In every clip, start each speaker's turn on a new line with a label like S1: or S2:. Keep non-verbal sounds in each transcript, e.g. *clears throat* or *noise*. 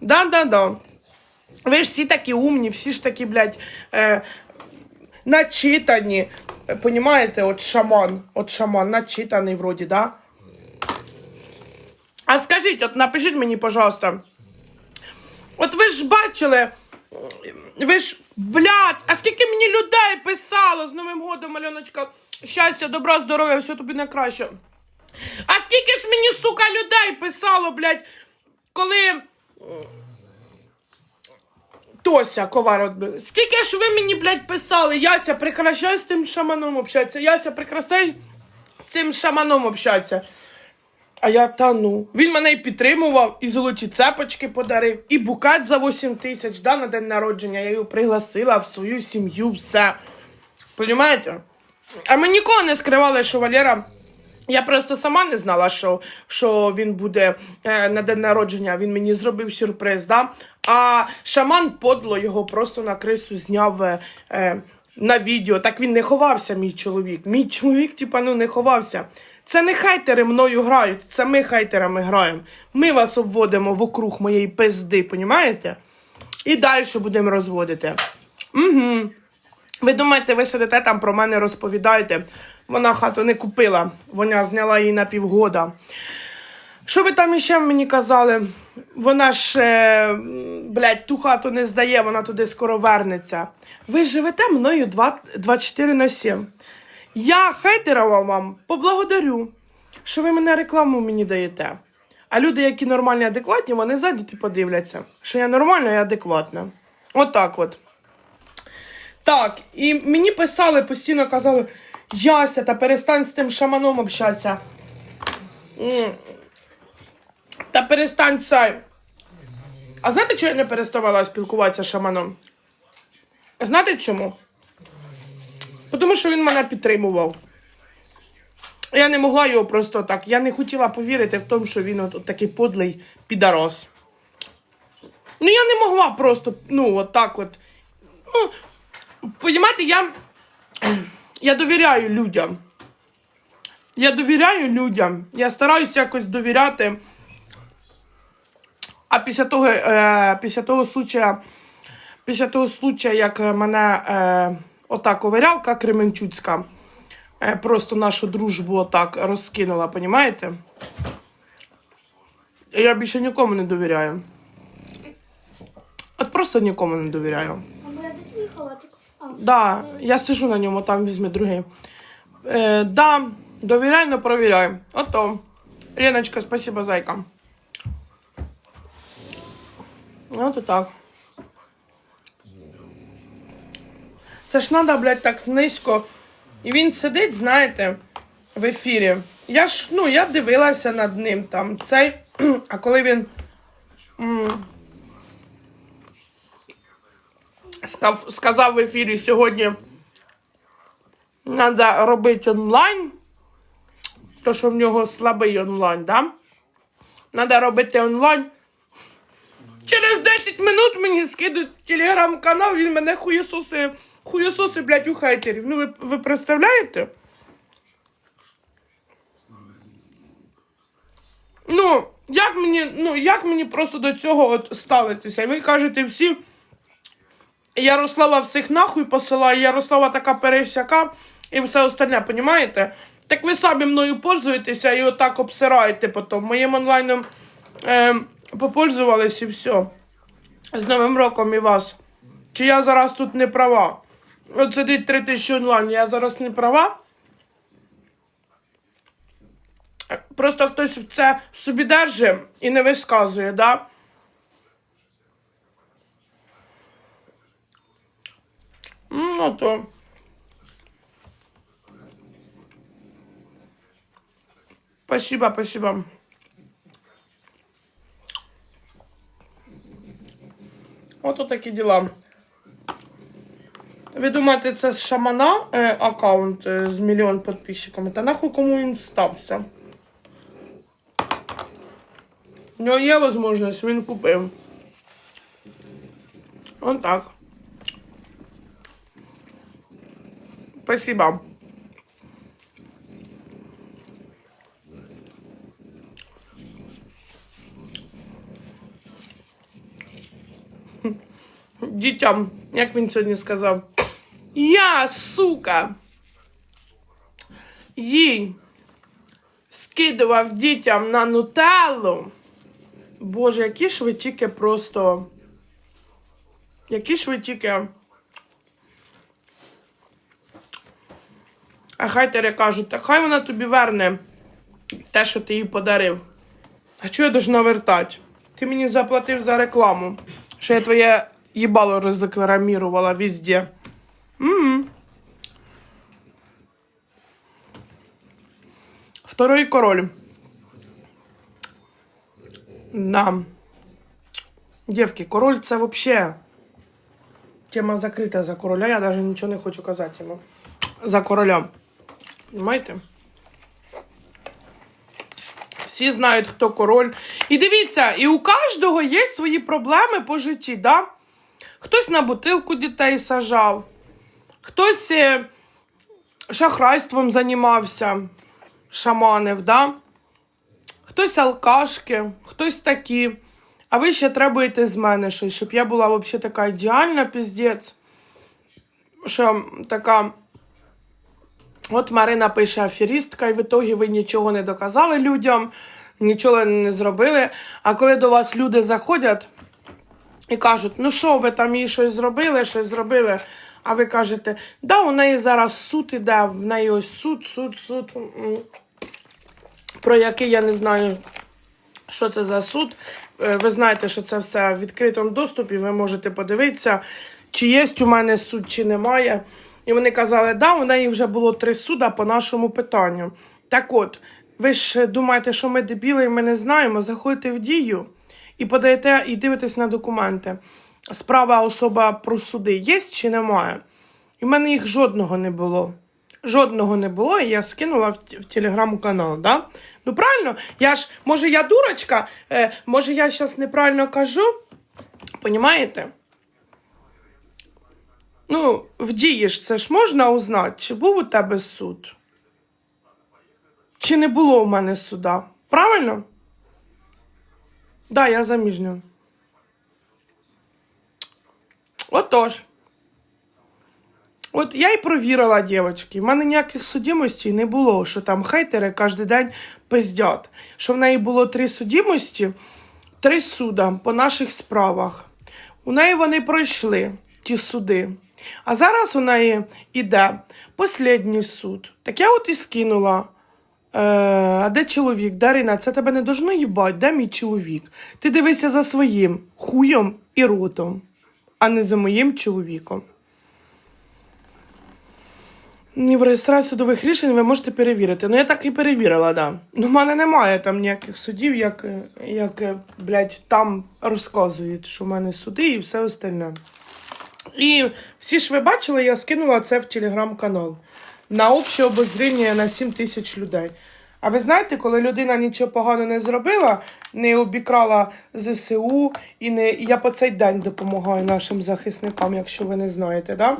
S1: Да-да-да. Ви ж всі такі умні, всі ж такі, блядь, е, начитані. Е, Понімаєте, от шаман, от шаман, начитаний вроді, да? А скажіть, от напишіть мені, пожалуйста. От ви ж бачили, ви ж, блядь, а скільки мені людей писало з Новим годом, Альоночка, щастя, добра, здоров'я, все тобі найкраще. А скільки ж мені, сука, людей писало, блядь, коли. Тося Ковар, скільки ж ви мені, блядь, писали, Яся, прекращай з тим шаманом общатися, Яся, прекращай з цим шаманом общатися. А я та ну. Він мене і підтримував, і золоті цепочки подарив, і букет за 8 тисяч да, на день народження. Я його пригласила в свою сім'ю, все. Понімаєте? А ми ніколи не скривали, що Валера. Я просто сама не знала, що, що він буде е, на день народження. Він мені зробив сюрприз, да? А шаман подло його просто на крису зняв е, е, на відео. Так він не ховався, мій чоловік. Мій чоловік, типа, ну не ховався. Це не хайтери мною грають, це ми хайтерами граємо. Ми вас обводимо вокруг моєї пизди, понімаєте? І далі будемо розводити. Угу. Ви думаєте, ви сидите там про мене розповідаєте? Вона хату не купила, вона зняла її на півгода. Що ви там іще мені казали? Вона ж, е, блядь, ту хату не здає, вона туди скоро вернеться. Ви живете мною два- 24 на 7. Я хейтерова вам поблагодарю, що ви мене рекламу мені даєте. А люди, які нормальні, адекватні, вони зайдуть і подивляться, що я нормальна і адекватна. Отак от. Так, і мені писали, постійно казали, Яся, та перестань з тим шаманом общатися. Та перестань цей. А знаєте, чого я не переставала спілкуватися з шаманом? Знаєте чому? Тому що він мене підтримував. Я не могла його просто так. Я не хотіла повірити в тому, що він от, от такий подлий підарос. Ну, я не могла просто, ну, от так от. Ну, Понімаєте, я, я довіряю людям. Я довіряю людям. Я стараюся якось довіряти. А після того, е, після того случая, після того случая, як мене е, ота ковирялка Кременчуцька, е, просто нашу дружбу отак розкинула, понімаєте? Я більше нікому не довіряю. От просто нікому не довіряю.
S2: А моя де твій халатик? А,
S1: Да, я сижу на ньому, там візьми другий. Е, да, довіряй, но провіряй. Ото. Леночка, спасибо, зайка. От так. Це ж треба, блядь, так низько. І він сидить, знаєте, в ефірі. Я ж, ну, я дивилася над ним там цей, *clears throat* а коли він. м, скав- сказав в ефірі сьогодні, треба робити онлайн, то що в нього слабий онлайн, да? Треба робити онлайн. Через 10 минут мені скидуть телеграм-канал, він мене хуєсоси, хуєсоси, блядь, у хейтерів. Ну ви, ви представляєте? Ну, як мені, ну, як мені просто до цього от ставитися? Ви кажете всі. Ярослава всіх нахуй посилає, Ярослава така пересяка і все остальне, понімаєте? Так ви самі мною пользуєтеся і отак обсираєте потім. Моїм онлайном е, попользувались і все. З Новим роком і вас. Чи я зараз тут не права? От сидить 3 тисячі онлайн, я зараз не права? Просто хтось це собі держить і не висказує, да? Ну, то. Спасибо, спасибо. Ото такі діла. Ви думаєте, це з шамана е, аккаунт е, з мільйон підписчиками? Та нахуй кому він стався? У нього є можливість, він купив. Он так. Спасибо. дітям, як він сьогодні сказав, я, сука, їй скидував дітям на нутеллу. Боже, які ж ви тільки просто. Які ж ви тільки. А хайтери кажуть, так хай вона тобі верне те, що ти їй подарив. А чого я должна вертати? Ти мені заплатив за рекламу, що я твоє їбало роздекламірувала везде. Угу. Второй король. Да. Девки, король це вообще тема закрита за короля. Я навіть нічого не хочу казати йому. За короля. Понимаєте? Всі знають, хто король. І дивіться, і у кожного є свої проблеми по житті, да? Хтось на бутилку дітей сажав, хтось е, шахрайством займався, шаманив, да? Хтось алкашки, хтось такі. А ви ще требуєте з мене щось, щоб я була взагалі така ідеальна, піздець. Що така. От Марина пише аферістка, і в ітогі ви нічого не доказали людям, нічого не зробили. А коли до вас люди заходять і кажуть, ну що, ви там їй щось зробили, щось зробили. А ви кажете, да, у неї зараз суд іде, в неї ось суд, суд, суд. Про який я не знаю, що це за суд. Е, Ви знаєте, що це все в відкритому доступі, ви можете подивитися, чи є у мене суд, чи немає. І вони казали, да, у неї вже було три суда по нашому питанню. Так от, ви ж думаєте, що ми дебіли і ми не знаємо, заходите в дію і подаєте і дивитесь на документи. Справа особа про суди є чи немає? І в мене їх жодного не було. Жодного не було, і я скинула в, в телеграм-канал, да? Ну правильно, я ж, може, я дурочка, е, може, я зараз неправильно кажу. Понімаєте? Ну, в дії ж це ж можна узнати, чи був у тебе суд? Чи не було у мене суда? Правильно? Да, я заміжня. Отож. От я й провірила, дівчатки, в мене ніяких судимостей не було, що там хейтери кожен день пиздять. Що в неї було три судимості, три суда по наших справах. У неї вони пройшли, ті суди. А зараз у неї іде послідній суд. Так я от і скинула. Е, а де чоловік? Дарина, це тебе не должно їбать, де мій чоловік? Ти дивися за своїм хуєм і ротом, а не за моїм чоловіком. Ні, в реєстрацію судових рішень ви можете перевірити. Ну, я так і перевірила, да. Ну, в мене немає там ніяких судів, як, як блядь, там розказують, що в мене суди і все остальне. І всі ж ви бачили, я скинула це в телеграм-канал на обще обозріння на 7 тисяч людей. А ви знаєте, коли людина нічого поганого не зробила, не обікрала ЗСУ, і не я по цей день допомагаю нашим захисникам, якщо ви не знаєте, да?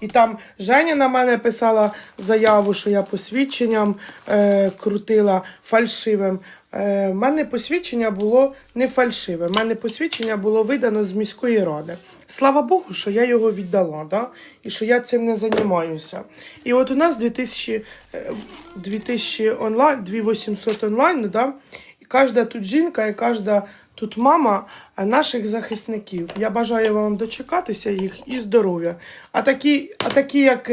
S1: І там Женя на мене писала заяву, що я посвідченням е, крутила фальшивим. Е, в мене посвідчення було не фальшиве. В мене посвідчення було видано з міської ради. Слава Богу, що я його віддала, да? і що я цим не займаюся. І от у нас 2000, е, 2000 онлайн, 2800 онлайн, да? і кожна тут жінка, і кожна тут мама е, наших захисників. Я бажаю вам дочекатися їх і здоров'я. А такі, а такі як.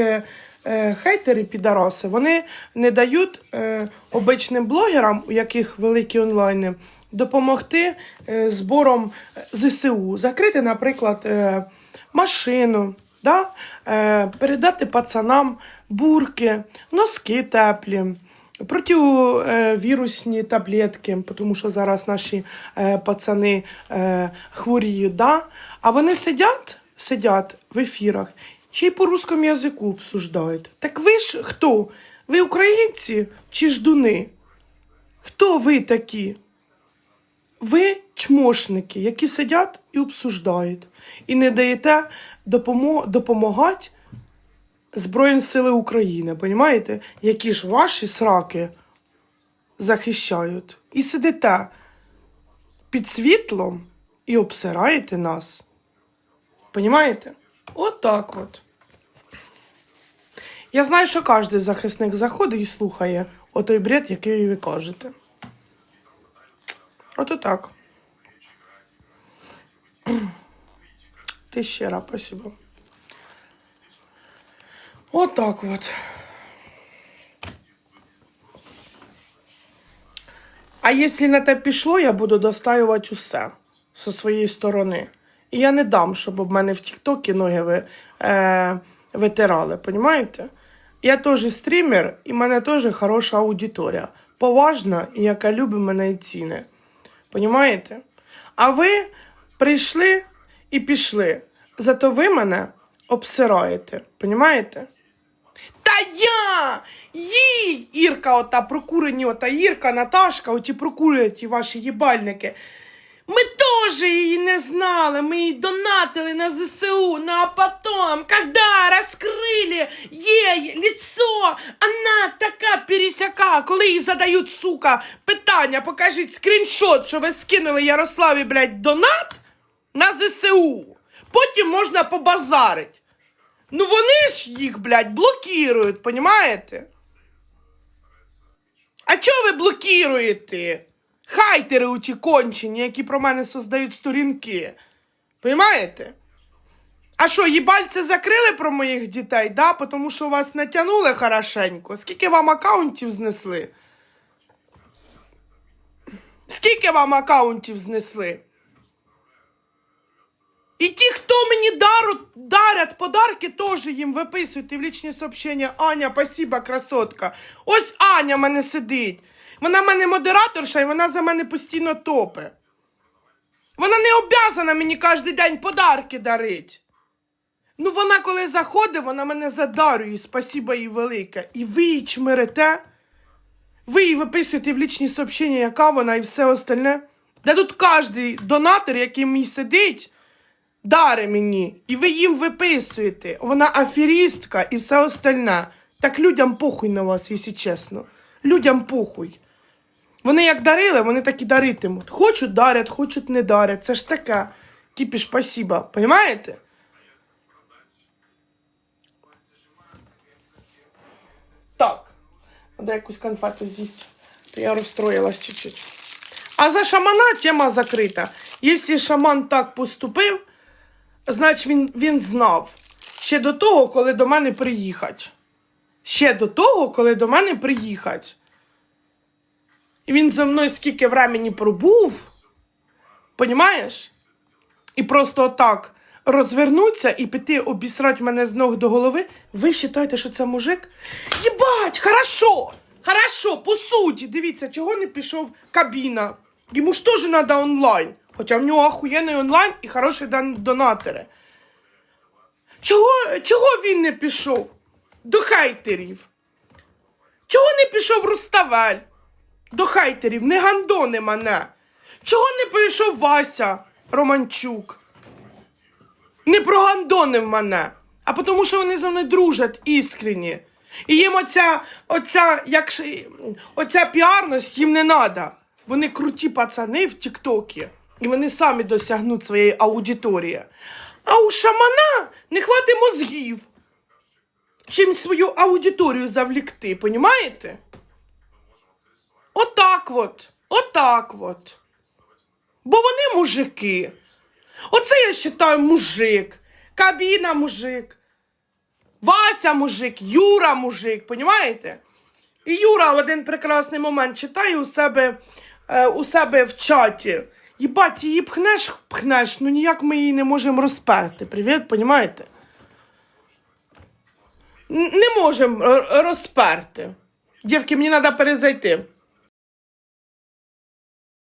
S1: Е, хейтери підараси, вони не дають е, обичним блогерам, у яких великі онлайни, допомогти е, збором ЗСУ, закрити, наприклад, машину, да? передати пацанам бурки, носки теплі. Противірусні таблетки, тому що зараз наші е, пацани е, хворіють, да? а вони сидять, сидять в ефірах ще й по русскому язику обсуждають. Так ви ж хто? Ви українці чи ждуни? Хто ви такі? Ви чмошники, які сидять і обсуждають, і не даєте допомо- допомагати Збройні Сили України, понімаєте? Які ж ваші сраки захищають. І сидите під світлом і обсираєте нас. Понімаєте? От так от. Я знаю, що кожен захисник заходить і слухає отой бред, який ви кажете. Ото так. *clears throat* Ти щира, спасибо. От от. А якщо на те пішло, я буду достаювати усе зі своєї сторони. І я не дам, щоб об мене в Тіктокі ноги ви, е, витирали, понімаєте? Я теж стрімер, і в мене теж хороша аудиторія. Поважна і яка любить мене і ціни. Понімаєте? А ви прийшли і пішли. Зато ви мене обсираєте. Понімаєте? Та я! Їй! Ірка, ота прокурені, ота Ірка, Наташка, оті прокурені ваші їбальники. Ми теж її не знали, ми їй донатили на ЗСУ, ну а потом, когда раскрыли ей лицо, она така пересяка, коли їй задають, сука, питання, покажіть скріншот, що ви скинули Ярославі, блядь, донат на ЗСУ. Потім можна побазарить. Ну вони ж їх, блядь, блокують, понімаєте? А чого ви блокуєте? Хайтери у ті кончені, які про мене создають сторінки. Понімаєте? А що, їбальце закрили про моїх дітей, да? Тому що вас натягнули хорошенько. Скільки вам акаунтів знесли? Скільки вам акаунтів знесли? І ті, хто мені дару, дарять подарки, теж їм виписуйте в лічні сообщення. Аня, спасибо, красотка. Ось Аня мене сидить. Вона в мене модераторша і вона за мене постійно топе. Вона не обязана мені кожен день подарки дарить. Ну, вона коли заходить, вона мене задарює, спасіба їй велике. І ви її чмирите, ви їй виписуєте в лічні сообщення, яка вона і все остальне. Де тут кожен донатор, який мій сидить, дари мені, і ви їм виписуєте. Вона аферістка і все остальне. Так людям похуй на вас, якщо чесно. Людям похуй. Вони як дарили, вони так і даритимуть. Хочуть дарять, хочуть не дарять. Це ж таке. Кіпіш, спасіба. Понимаєте? Так. Треба якусь конфету з'їсти. То я розстроїлась чуть-чуть. А за шамана тема закрита. Якщо шаман так поступив, значить він, він знав ще до того, коли до мене приїхать. Ще до того, коли до мене приїхать. Він за мною скільки времени пробув, понімаєш? І просто отак розвернуться і піти обісрати мене з ног до голови. Ви вважаєте, що це мужик? Єбать, хорошо! Хорошо, по суті, дивіться, чого не пішов кабіна. Йому ж теж треба онлайн. Хоча в нього охуєнний онлайн і хороші донатори. Чого, чого він не пішов? До хейтерів. Чого не пішов Руставель? До хейтерів, не гандони мене. Чого не прийшов Вася Романчук? Не прогандонив мене, а тому, що вони зі мною дружать іскренні. І їм оця, оця, як, оця піарність їм не треба. Вони круті пацани в Тіктокі, і вони самі досягнуть своєї аудиторії. А у шамана не хватить мозгів. Чим свою аудиторію завлікти, понімаєте? Отак от. Отак от. Бо вони мужики. Оце я вважаю мужик. Кабіна мужик. Вася мужик, Юра мужик, понімаєте? І Юра в один прекрасний момент читає у себе, е, у себе в чаті. Їбать, її пхнеш, пхнеш, ну ніяк ми її не можемо розперти. Привіт, понімаєте? Не можемо розперти. Дівки, мені треба перезайти.